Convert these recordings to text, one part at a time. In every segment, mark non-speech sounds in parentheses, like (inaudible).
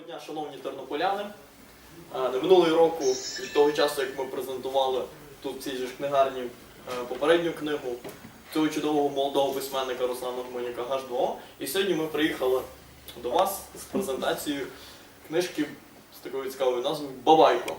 Доброго дня, шановні тернополяни. Е, минулий року, від того часу, як ми презентували тут в цій ж книгарні е, попередню книгу цього чудового молодого письменника Руслана Гуменюка Гаш-2O. І сьогодні ми приїхали до вас з презентацією книжки з такою цікавою назвою Бабайко.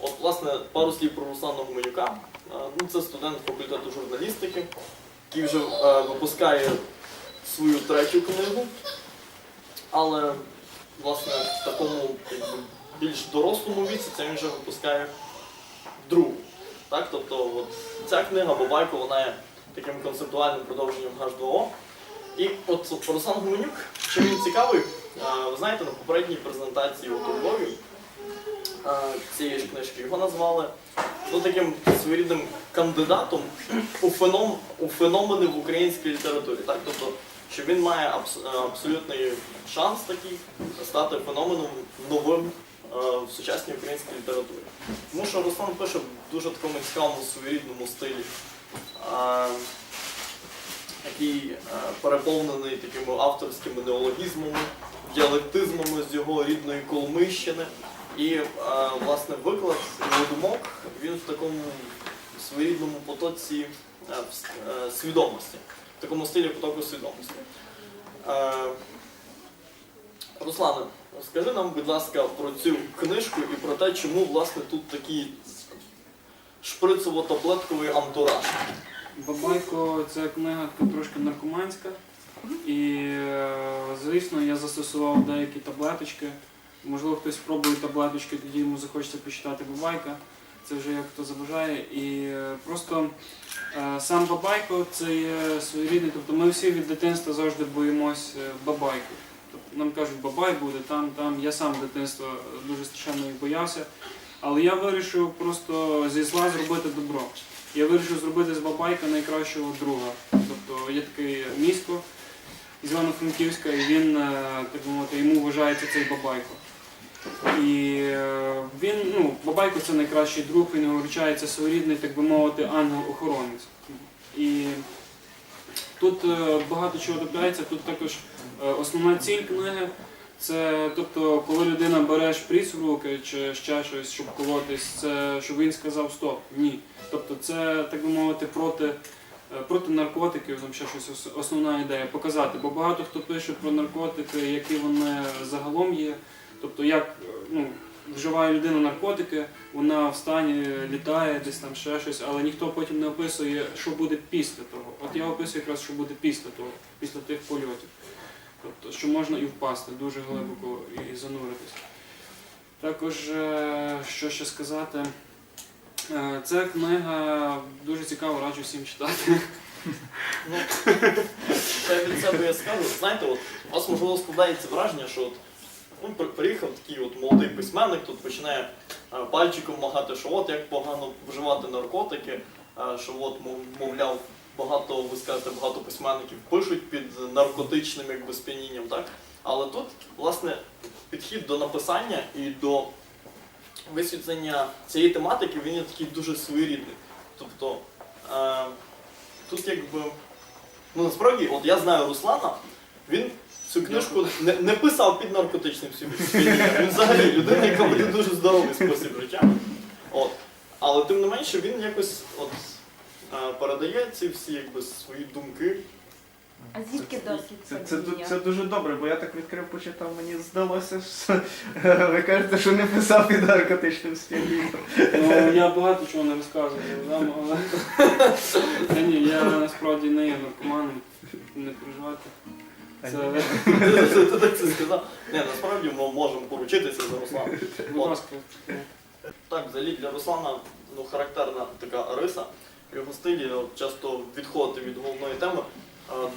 От, власне, пару слів про Руслана Гуменюка. Е, Ну, це студент факультету журналістики, який вже випускає свою третю книгу. Але власне в такому якби, більш дорослому віці це він вже випускає другу. Так? Тобто от, ця книга Бабайко вона є таким концептуальним продовженням H2O. І от Руслан Гуменюк, чим він цікавий, а, ви знаєте, на попередній презентації от у Львові цієї ж книжки його назвали ну, таким своєрідним кандидатом у, феном, у феномени в українській літературі. Так? Тобто, що він має абс- е, абсолютний шанс такий стати феноменом новим е, в сучасній українській літературі. Тому що Руслан пише в дуже такому цікавому своєрідному стилі, е, який е, переповнений такими авторськими неологізмами, діалектизмами з його рідної Коломийщини. І е, власне виклад його думок він в такому своєрідному потоці е, е, свідомості, такому стилі потоку свідомості. Е, Руслане, скажи нам, будь ласка, про цю книжку і про те, чому власне тут такий шприцево-таблетковий антураж. Бабайко це книга трошки наркоманська. І, е, звісно, я застосував деякі таблеточки. Можливо, хтось спробує таблеточки, тоді йому захочеться почитати Бабайка. Це вже як хто забажає. І е, просто е, сам Бабайко це є своєрідний. Тобто ми всі від дитинства завжди боїмось е, Бабайки. Тобто нам кажуть, бабай буде там, там. Я сам дитинства дуже страшенно їх боявся. Але я вирішив просто зі зла зробити добро. Я вирішив зробити з Бабайка найкращого друга. Тобто є такий місько з Івано-Франківська, і він, так би мовити, йому вважається цей Бабайко. І е, він, ну, Бабайко це найкращий друг, він його своєрідний, так би мовити, ангел-охоронець. І тут е, багато чого трапляється, тут також е, основна ціль книги. Це тобто, коли людина бере шприц в руки чи ще щось, щоб колотись, це щоб він сказав стоп, ні. Тобто це, так би мовити, проти, проти наркотиків, там ще щось основна ідея показати. Бо багато хто пише про наркотики, які вони загалом є. Тобто, як е, ну, вживає людина наркотики, вона в стані літає, десь там ще щось, але ніхто потім не описує, що буде після того. От я описую якраз, що буде після того, після тих польотів. Тобто, що можна і впасти дуже глибоко і зануритись. Також, е, що ще сказати, Е, ця книга дуже цікаво, раджу всім читати. Ну, (laughs) це від себе я скажу. Знаєте, от у вас можливо складається враження, що от, ну, приїхав такий от молодий письменник, тут починає е, пальчиком махати, що от як погано вживати наркотики, е, що от, мов- мовляв, багато, ви скажете, багато письменників пишуть під наркотичним якби, сп'янінням, так? Але тут, власне, підхід до написання і до висвітлення цієї тематики, він є такий дуже своєрідний. Тобто, е, тут якби. Ну насправді, от я знаю Руслана, він цю книжку не, не писав під наркотичним сп'янінням. Він взагалі людина, яка веде дуже здоровий спосіб життя. От. Але тим не менше він якось от, е, передає ці всі якби, свої думки. А звідки досвід Це, це, падіння? це дуже добре, бо я так відкрив, почитав, мені здалося, що ви кажете, що не писав під наркотичним сп'янінням. Ну, я багато чого не розказую вам, але Та ні, я насправді не є наркоманом, не переживайте. Це, (laughs) Ти, так це сказав. Ні, насправді ми можемо поручитися за Руслана. будь ласка, Так, взагалі для Руслана ну, характерна така риса. В його стилі от, часто відходити від головної теми,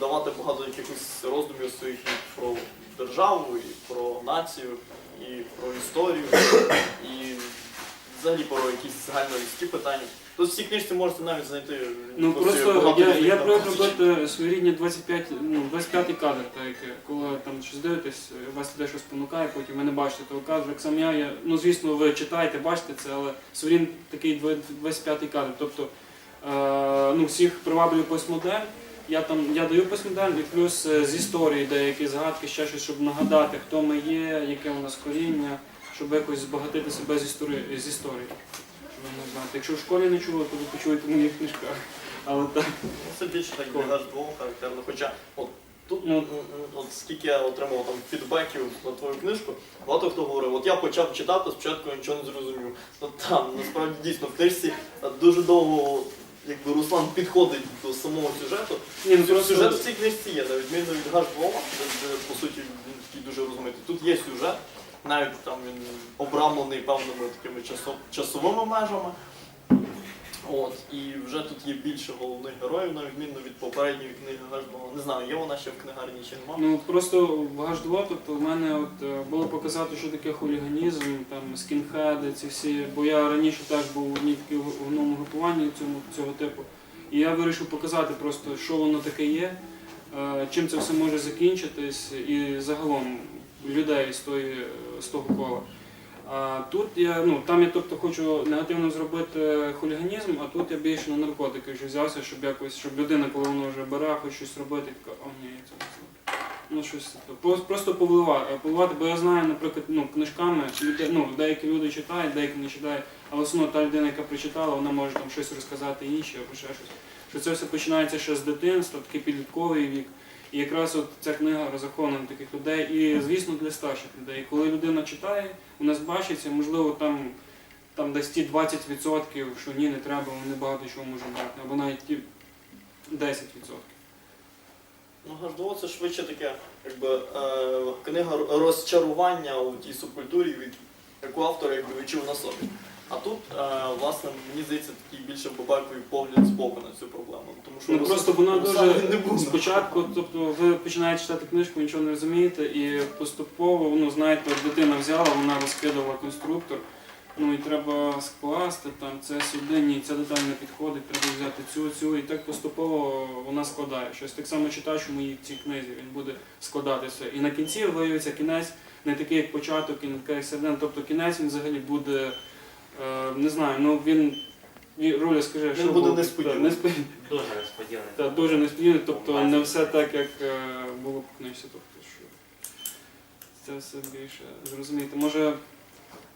давати багато якихось роздумів своїх і про державу, і про націю, і про історію, і взагалі про якісь загальнолюдські питання. Тут в цій книжці можете навіть знайти Ну просто я, я привик робити своєрідні 25, ну, 25 кадр, так, як коли там щось дивитесь, вас туди щось понукає, потім ви не бачите того кадру. Так само я, я, ну звісно, ви читаєте, бачите це, але своєрідний такий 25 кадр. Тобто е, ну, всіх приваблює постмодерн, Я там я даю посмідаль, і плюс е, з історії деякі згадки, ще щось, щоб нагадати, хто ми є, яке у нас коріння, щоб якось збагатити себе з історії. З історії. Не знати. Якщо в школі не чули, то ви почуєте в моїх книжках. Але так. Ну, Це більше так для двох характерно. Хоча от тут Ну. м, м, от скільки я отримав там фідбеків на твою книжку, багато хто говорив, от я почав читати, спочатку нічого не зрозумів. Ну там насправді дійсно в книжці дуже довго якби Руслан підходить до самого сюжету. Ні, ну Сюжет просто в цій книжці є, на відміну від Гаш Двома, де, де, по суті він такий дуже розмитий. Тут є сюжет, навіть там він обрамлений певними такими часо- часовими межами. От, і вже тут є більше головних героїв, на відміну від попередньої книги Гаш Двома. Не знаю, є вона ще в книгарні чи нема. Ну просто H2, тобто в мене от е, було показати, що таке хуліганізм, там скінхеди, ці всі. Бо я раніше теж був в одній такій в одному групуванні цьому цього типу. І я вирішив показати просто, що воно таке є, е, чим це все може закінчитись, і загалом людей з тої з того кола. А тут я, ну там я тобто хочу негативно зробити хуліганізм, а тут я більше на наркотики вже взявся, щоб якось, щоб людина, коли вона вже бере, хоче щось робити, така, о ні, це не знаю». Ну щось таке. Просто повливати, повливати, бо я знаю, наприклад, ну, книжками, люди- ну, деякі люди читають, деякі не читають, але в основному та людина, яка прочитала, вона може там щось розказати інші або ще щось. Що це все починається ще з дитинства, такий підлітковий вік. І якраз от ця книга розрахована на таких людей, і звісно для старших людей. Коли людина читає, у нас бачиться, можливо, там, там десь ті 20%, що ні, не треба, вони багато чого можуть брати, або навіть ті 10%. Ну, Гаждово це швидше таке, якби е, книга розчарування у тій субкультурі, яку автор якби відчув на собі. А тут, е, власне, мені здається, такий більше бабаковий погляд з боку на цю проблему. Тому що Ну Рус- просто вона дуже не був. спочатку, тобто ви починаєте читати книжку, нічого не розумієте, і поступово, ну знаєте, дитина взяла, вона розкидала конструктор. Ну і треба скласти там це сюди, ні, ця деталь не підходить, треба взяти цю, цю, і так поступово вона складає щось. Так само читач у моїй цій книзі, він буде складати все. І на кінці виявиться кінець не такий, як початок, і не такий, як середина. Тобто кінець він взагалі буде, е, не знаю, ну він. він- Руля, скажи, Він що буде було? несподіваний. Так, несподіваний. Дуже несподіваний. Та дуже несподівано, тобто не все так, як е, було в книжці. Тобто, що це все більше зрозуміти. Може,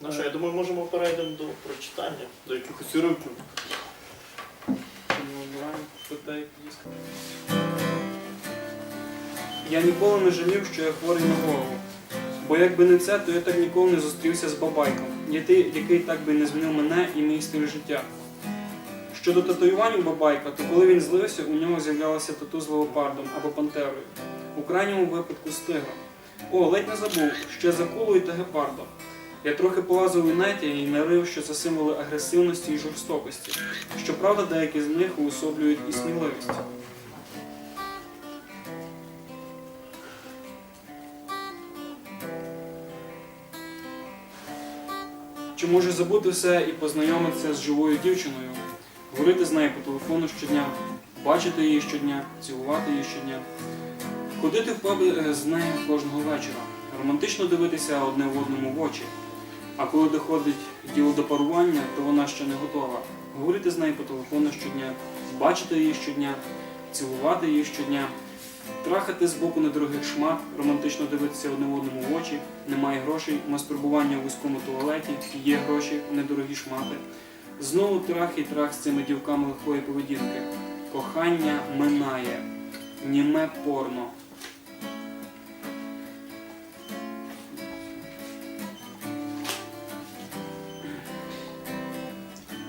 Ну що, я думаю, можемо перейдемо до прочитання, до якихось питай якісь. Я ніколи не жалів, що я хворий на голову. Бо якби не це, то я так ніколи не зустрівся з бабайком, який, так би не змінив мене і мій стиль життя. Щодо татуювань у бабайка, то коли він злився, у нього з'являлося тату з леопардом або пантерою. У крайньому випадку з тигром. О, ледь не забув, ще з акулою та гепардом. Я трохи полазив у неті і нарив, що це символи агресивності і жорстокості. Щоправда, деякі з них уособлюють і сміливість. Чи може забути все і познайомитися з живою дівчиною, говорити з нею по телефону щодня, бачити її щодня, цілувати її щодня, ходити в паби е, з нею кожного вечора, романтично дивитися одне в одному в очі. А коли доходить діло до парування, то вона ще не готова. Говорити з нею по телефону щодня, бачити її щодня, цілувати її щодня, трахати з боку недорогих шмат, романтично дивитися одне в одному в очі, немає грошей, мастурбування у вузькому туалеті, є гроші, недорогі шмати. Знову трах і трах з цими дівками легкої поведінки. Кохання минає, німе порно.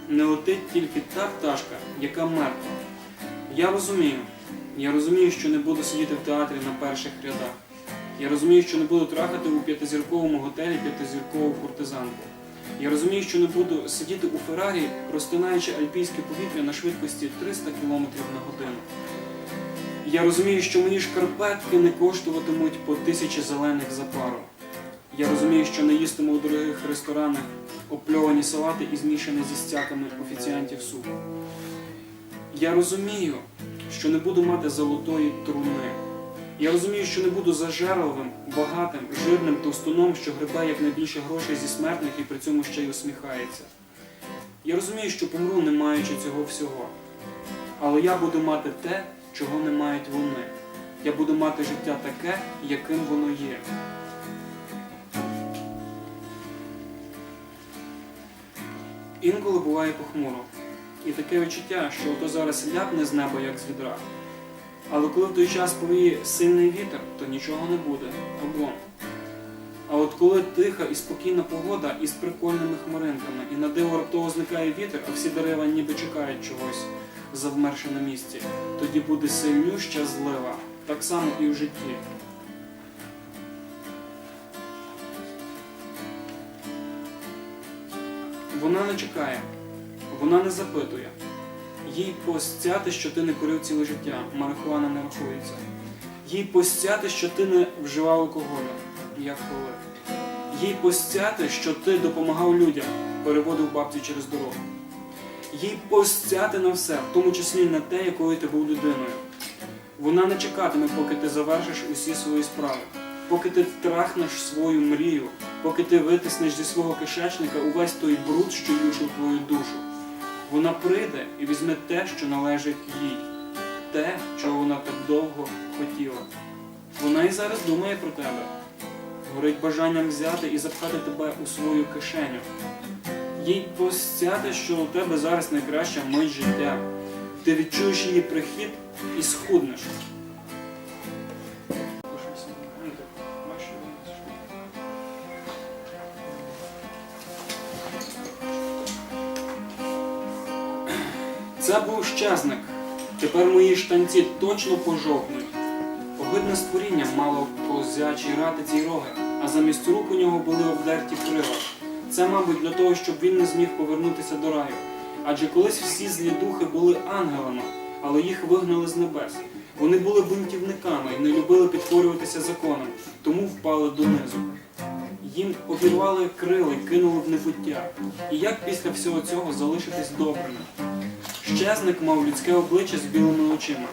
Не летить тільки та пташка, яка мертва. Я розумію. Я розумію, що не буду сидіти в театрі на перших рядах. Я розумію, що не буду трахати у п'ятизірковому готелі п'ятизіркову куртизанку. Я розумію, що не буду сидіти у Феррарі, розтинаючи альпійське повітря на швидкості 300 км на годину. Я розумію, що мої шкарпетки не коштуватимуть по тисячі зелених за пару. Я розумію, що не їстиму у дорогих ресторанах опльовані салати і змішані зі стяками офіціантів супу. Я розумію, що не буду мати золотої труни. Я розумію, що не буду зажерливим, багатим, жирним товстуном, що грибе якнайбільше грошей зі смертних і при цьому ще й усміхається. Я розумію, що помру, не маючи цього всього. Але я буду мати те, чого не мають вони. Я буду мати життя таке, яким воно є. Інколи буває похмуро. І таке відчуття, що ото зараз ляпне з неба, як з відра. Але коли в той час повіє сильний вітер, то нічого не буде, облом. А от коли тиха і спокійна погода із прикольними хмаринками, і на диво раптово зникає вітер, а всі дерева ніби чекають чогось, завмерши на місці, тоді буде сильнюща злива, так само і в житті. Вона не чекає, вона не запитує. Їй постяти, що ти не курив ціле життя, марихуана не рахується. Їй постяти, що ти не вживав алкоголю, як коли. Їй постяти, що ти допомагав людям, переводив бабці через дорогу. Їй постяти на все, в тому числі на те, якою ти був людиною. Вона не чекатиме, поки ти завершиш усі свої справи, поки ти трахнеш свою мрію, поки ти витиснеш зі свого кишечника увесь той бруд, що юшив твою душу. Вона прийде і візьме те, що належить їй, те, чого вона так довго хотіла. Вона і зараз думає про тебе. Горить бажанням взяти і запхати тебе у свою кишеню. Їй постяти, що у тебе зараз найкраща мить життя. Ти відчуєш її прихід і схуднеш. Це був щезник. Тепер мої штанці точно пожовкнуть. Огидне створіння мало козячі ратиці й роги, а замість рук у нього були обдерті крила. Це, мабуть, для того, щоб він не зміг повернутися до раю. Адже колись всі злі духи були ангелами, але їх вигнали з небес. Вони були бунтівниками і не любили підкорюватися законам, тому впали донизу. Їм обірвали крила і кинули в небуття. І як після всього цього залишитись добрими? Щезник мав людське обличчя з білими очима,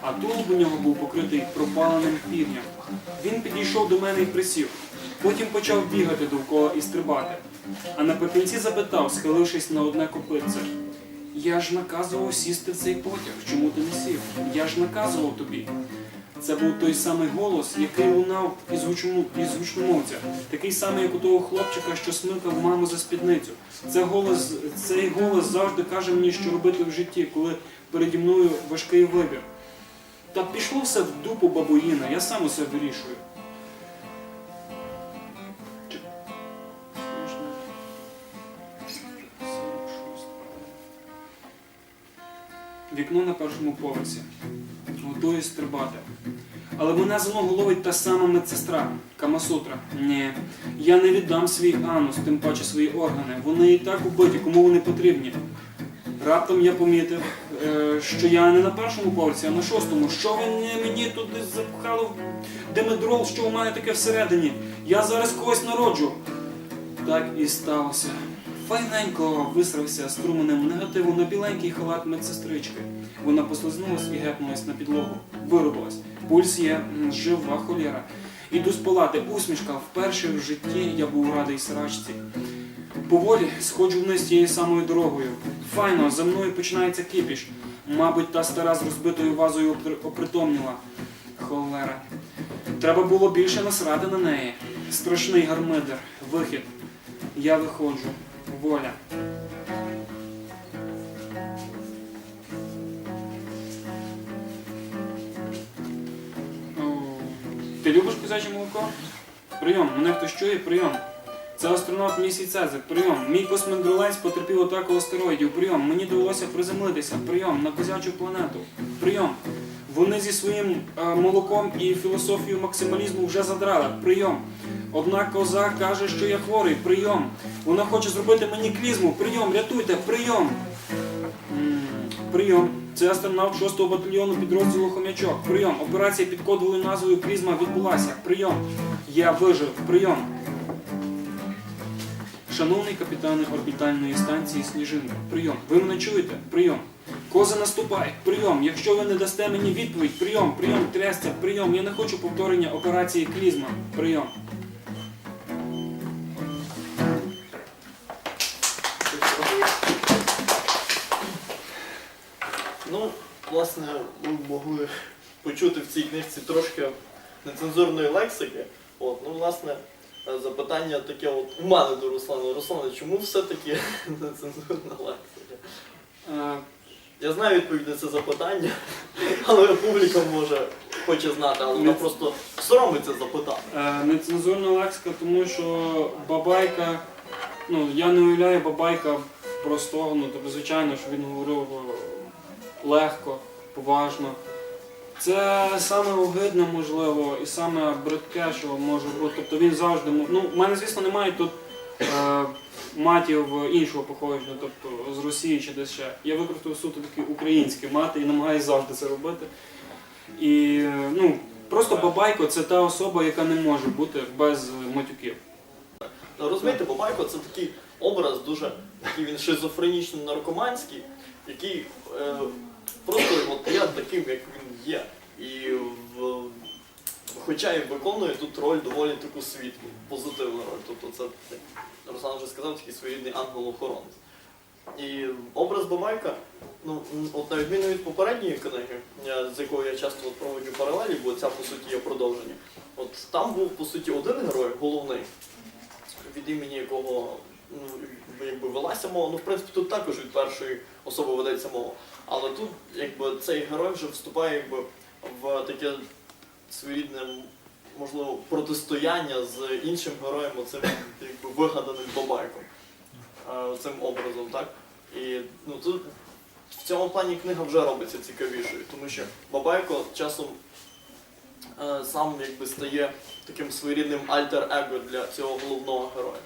а тулуб у нього був покритий пропаленим пір'ям. Він підійшов до мене і присів. Потім почав бігати довкола і стрибати. А наприкінці запитав, схилившись на одне копитце. Я ж наказував сісти в цей потяг. Чому ти не сів? Я ж наказував тобі. Це був той самий голос, який лунав із, гучну, із гучномовця, такий самий, як у того хлопчика, що смикав маму за спідницю. Це голос, цей голос завжди каже мені, що робити в житті, коли переді мною важкий вибір. Та пішло все в дупу бабуїна, я сам усе вирішую. Вікно на першому поверсі. Готуюсь стрибати. Але мене знову ловить та сама медсестра Камасутра. Ні, я не віддам свій анус, тим паче свої органи. Вони і так убиті, кому вони потрібні. Раптом я помітив, е, що я не на першому поверсі, а на шостому. Що ви мені туди запхали в димедрол, що у мене таке всередині? Я зараз когось народжу. Так і сталося. Файненько висрався струменем негативу на біленький халат медсестрички. Вона послизнулась і гепнулась на підлогу. Вирубилась. Пульс є, жива холєра. Іду з палати, усмішка. Вперше в житті я був радий срачці. Поволі сходжу вниз тією самою дорогою. Файно, за мною починається кипіш. Мабуть, та стара з розбитою вазою опри- опритомніла. Холера. Треба було більше насрати на неї. Страшний гармидер. Вихід. Я виходжу. Воля. Ти любиш козяче молоко? Прийом, мене хтось чує, прийом. Це астронавт місій Цезар, прийом. Мій космодролець потерпів атаку астероїдів, прийом. Мені довелося приземлитися, прийом, на козячу планету. Прийом. Вони зі своїм е, молоком і філософією максималізму вже задрали. Прийом. Одна коза каже, що я хворий. Прийом. Вона хоче зробити мені клізму. Прийом, рятуйте, прийом. Прийом. Це астронавт 6-го батальйону підрозділу Хомячок. Прийом. Операція під кодовою назвою Клізма відбулася. Прийом. Я вижив. Прийом. Шановний капітане орбітальної станції Сніжинка, прийом. Ви мене чуєте? Прийом. Коза наступай, прийом. Якщо ви не дасте мені відповідь, прийом, прийом, трясця, прийом. Я не хочу повторення операції Клізма. Прийом. Власне. ви могли почути в цій книжці трошки нецензурної лексики. От, ну, власне, е, запитання таке от у мене до Руслана. Руслане, чому все-таки (laughs) нецензурна лексика? Е, Я знаю відповідь на це запитання, (laughs) але публіка може хоче знати, але вона просто соромиться запитати. Е, Нецензурна лексика, тому що бабайка, ну я не уявляю бабайка простого, ну тобто, звичайно, що він говорив е, легко, поважно. Це саме огидне, можливо, і саме бридке, що може бути. Тобто він завжди мо- ну, в мене, звісно, немає тут е, матів іншого походження, тобто з Росії чи десь ще. Я використовую суто такі українські мати і намагаюся завжди це робити. І е, ну, просто бабайко це та особа, яка не може бути без матюків. Ну, Розумієте, Бабайко це такий образ дуже такий він шизофренічно наркоманський, який е, просто от є таким, як він є. І в, хоча і виконує тут роль доволі таку світлу, позитивну роль. Тобто це, як Руслан вже сказав, такий своєрідний ангел-охоронець. І образ Бабайка, ну, от на відміну від попередньої книги, з якою я часто от проводжу паралелі, бо ця по суті є продовження. От там був по суті один герой, головний, від імені якого якби велася мова. Ну, в принципі, тут також від першої особи ведеться мова. Але тут якби цей герой вже вступає якби, в таке своєрідне, можливо, протистояння з іншим героєм, оцим якби вигаданим бабайком. е, Цим образом, так? І ну, тут в цьому плані книга вже робиться цікавішою, тому що Бабайко часом е, сам якби стає таким своєрідним альтер-его для цього головного героя.